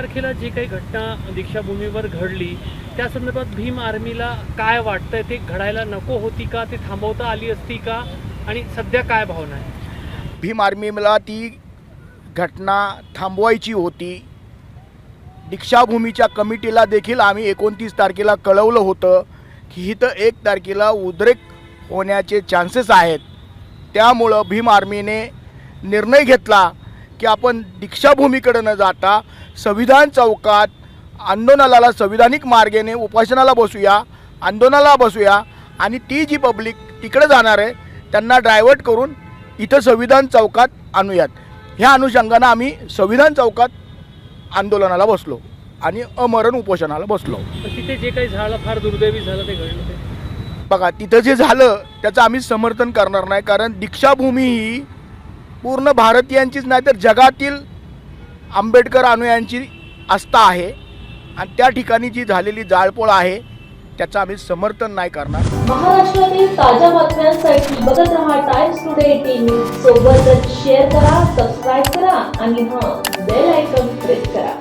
तारखेला जी काही घटना दीक्षाभूमीवर घडली त्या संदर्भात भीम आर्मीला काय वाटतंय? ते घडायला नको होती का? ते थांबवता आली असती का? आणि सध्या काय भावना आहे? भीम आर्मीला ती घटना थांबवायची होती. दीक्षाभूमीच्या कमिटीला देखील आम्ही एकोणतीस तारखेला कळवलं होतं की इथं एक तारखेला उद्रेक होण्याचे चान्सेस आहेत. त्यामुळं भीम आर्मीने निर्णय घेतला. की आपण दीक्षाभूमीकडे न जाता संविधान चौकात आंदोलनाला संविधानिक मार्गाने उपोषणाला बसूया आंदोलनाला बसूया आणि ती जी पब्लिक तिकडे जाणार आहे त्यांना डायव्हर्ट करून इथं संविधान चौकात आणूयात. ह्या अनुषंगानं आम्ही संविधान चौकात आंदोलनाला बसलो आणि अमरण उपोषणाला बसलो. तिथे जे काही झालं फार दुर्दैवी झालं ते घडलं ते? बघा तिथं जे झालं त्याचं आम्ही समर्थन करणार नाही कारण दीक्षाभूमी ही पूर्ण भारतीयांचीच नाही तर जगातील आंबेडकर अनुयांची आस्था आहे. आणि त्या ठिकाणी जी झालेली जाळपोळ आहे त्याचं आम्ही समर्थन नाही करणार. महाराष्ट्रातील ताज्या बातम्यांसाठी बघत राहा टाइम्स टुडे टीव्ही सोबतच शेअर करा सबस्क्राईब करा आणि हां बेल आयकॉन प्रेस करा.